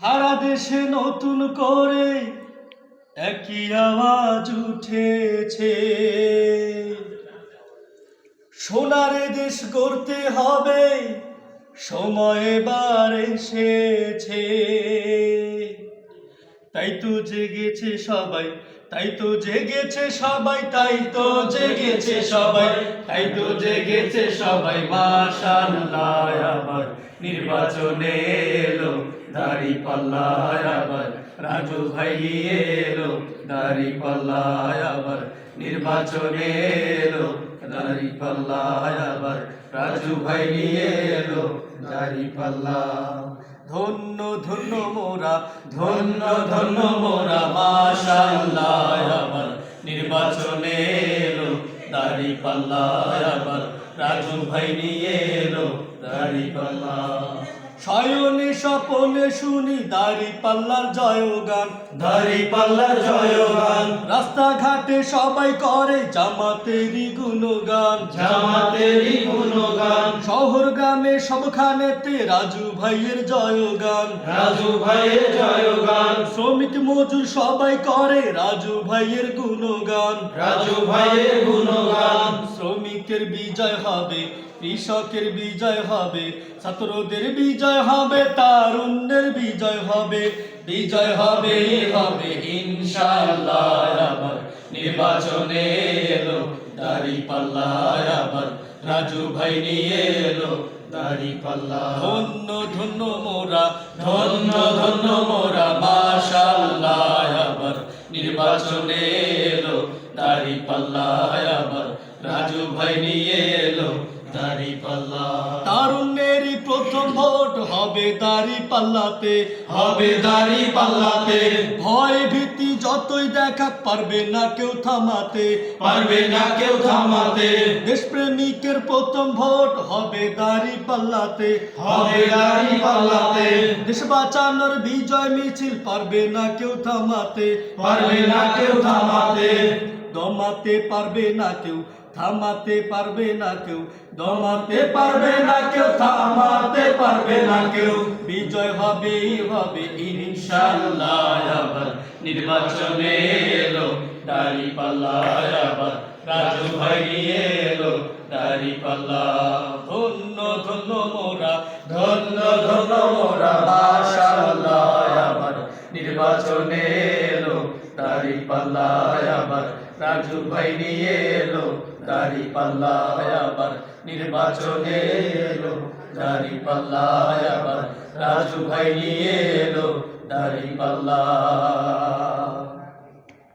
সারা দেশে নতুন করে একই আওয়াজ উঠেছে। সোনারে দেশ গড়তে হবে, সময় এবার এসেছে। তাই তো জেগেছে সবাই, তাই তো জেগেছে সবাই, তাই তো জেগেছে সবাই, তাই তো জেগেছে সবাই, মাশাআল্লাহ আবার নির্বাচনে দাড়ি পাল্লায় আবার রাজু ভাই এলো, দাড়ি পাল্লায় আবার নির্বাচনে এলো, দাড়ি পাল্লায় আবার রাজু ভাই নিয়ে এলো, দাড়ি পাল্লা। ধন্য ধন্য মোরা, ধন্য ধন্য মোরা মাশাআল্লাহ আবার নির্বাচনে এলো, দাড়ি পাল্লায় আবার রাজু ভাই নিয়ে এলো, দাড়ি পাল্লা। শয়নে স্বপনে শুনি দাড়ি পাল্লার জয়গান। দাড়ি পাল্লার জয়গান। রাস্তাঘাটে সবাই করে জামাতেরই গুণগান। জামাতেরই গুণগান। শহর গ্রামে সবখানেতে রাজু ভাইয়ের জয়গান। রাজু ভাইয়ের জয়গান। শ্রমিক মজুর সবাই করে রাজু ভাইয়ের গুণগান। রাজু ভাইয়ের গুণগান। শ্রমিকের বিজয় হবে কৃষকের বিজয় হবে, ছাত্রদের বিজয় হবে, তারুণ্যের বিজয় হবে বিজয় হবে হবে, ইনশাআল্লাহ আবার নির্বাচনে এলো, দাড়ি পাল্লা আবার। রাজু ভাই নিয়ে এলো, দাড়ি পাল্লা ধন্য ধন্য মোরা, ধন্য ধন্য মোরা, মাশাআল্লাহ আবার। নির্বাচনে এলো, দাড়ি পাল্লা আবার। রাজু ভাই নিয়ে দাড়ি পাল্লা তারুণ্যেরই প্রথম ভোট হবে দাড়ি পাল্লাতে হবে দাড়ি পাল্লাতে ভয় ভীতি যতই দেখা পারবে না কেউ থামাতে। পারবে না কেউ থামাতে। দেশপ্রেমিকের প্রথম ভোট হবে দাড়ি পাল্লাতে হবে দাড়ি পাল্লাতে দেশ বাঁচানোর বিজয় মিছিল পারবে না কেউ থামাতে। পারবে না কেউ থামাতে। দমাতে পারবে না কেউ। থামাতে পারবে না কেউ, দমাতে পারবে না কেউ, থামাতে পারবে না কেউ। বিজয় হবেই হবে ইনশাআল্লাহ আবার। নির্বাচনে এলো, দাড়ি পাল্লা আবার। রাজু ভাই এলো, দাড়ি পাল্লা। ধন্য ধন্য মোরা, ধন্য ধন্য মোরা, মাশাআল্লাহ আবার। নির্বাচনে এলো, দাড়ি পাল্লা আবার। রাজু ভাই নিয়ে এলো দাড়ি পাল্লায়াবার নির্বাচনে এলো দাড়ি পাল্লা আবার রাজু ভাই নিয়ে এলো দাড়ি পাল্লা।